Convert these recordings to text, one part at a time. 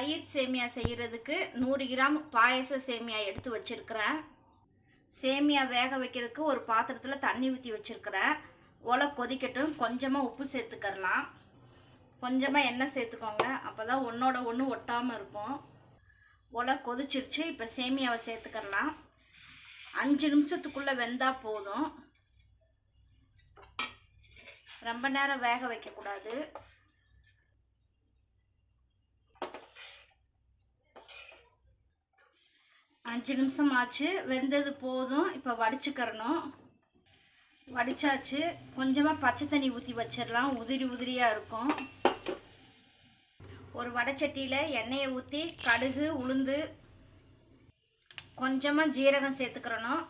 தயிர் சேமியா செய்கிறதுக்கு நூறு கிராம் பாயச சேமியா எடுத்து வச்சுருக்கிறேன். சேமியா வேக வைக்கிறதுக்கு ஒரு பாத்திரத்தில் தண்ணி ஊற்றி வச்சுருக்கிறேன். ஒலை கொதிக்கட்டும். கொஞ்சமாக உப்பு சேர்த்துக்கரலாம் கொஞ்சமாக எண்ணெய் சேர்த்துக்கோங்க. அப்போ தான் ஒன்றோட ஒன்று ஒட்டாமல் இருக்கும். ஒலை கொதிச்சிருச்சு. இப்போ சேமியாவை சேர்த்துக்கரலாம் அஞ்சு நிமிஷத்துக்குள்ளே வெந்தால் போதும். ரொம்ப நேரம் வேக வைக்கக்கூடாது. அஞ்சு நிமிஷம் ஆச்சு வெந்தது போதும். இப்போ வடிச்சுக்கிறணும். வடிச்சாச்சு. கொஞ்சமாக பச்சை தண்ணி ஊற்றி வச்சிடலாம். உதிரி உதிரியாக இருக்கும். ஒரு வடைச்சட்டியில் எண்ணெயை ஊற்றி கடுகு உளுந்து கொஞ்சமாக ஜீரகம் சேர்த்துக்கிறணும்.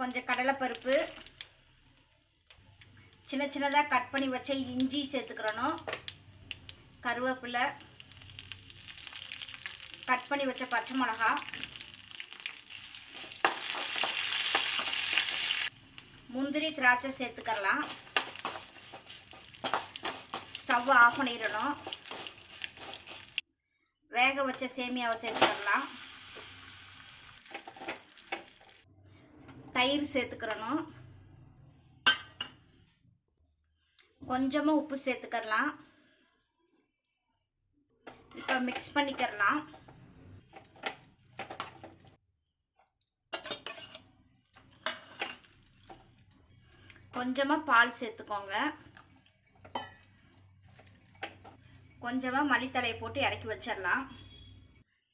கொஞ்சம் கடலைப்பருப்பு. சின்ன சின்னதாக கட் பண்ணி வச்ச இஞ்சி சேர்த்துக்கிறணும். கருவேப்பிலை. கட் பண்ணி வச்ச பச்சை மிளகா. முந்திரி திராட்சை சேர்த்துக்கலாம் ஸ்டவ் ஆஃப் பண்ணிடணும். வேக வச்ச சேமியாவை சேர்த்துக்கலாம் தயிர் சேர்த்துக்கிறணும். கொஞ்சமாக உப்பு சேர்த்துக்கலாம் இப்போ மிக்ஸ் பண்ணிக்கிறலாம். கொஞ்சமாக பால் சேர்த்துக்கோங்க. கொஞ்சமாக மல்லித்தலையை போட்டு இறக்கி வச்சிடலாம்.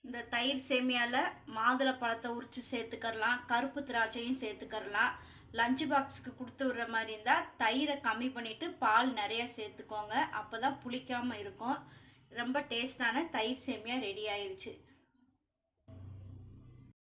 இந்த தயிர் சேமியாவில் மாதுளை பழத்தை உரித்து சேர்த்துக்கரலாம் கருப்பு திராட்சையும் சேர்த்துக்கரலாம் லஞ்ச் பாக்ஸுக்கு கொடுத்து விடுற மாதிரி இருந்தால் தயிரை கம்மி பண்ணிவிட்டு பால் நிறைய சேர்த்துக்கோங்க. அப்போ தான் புளிக்காமல் இருக்கும். ரொம்ப டேஸ்டான தயிர் சேமியா ரெடி ஆயிடுச்சு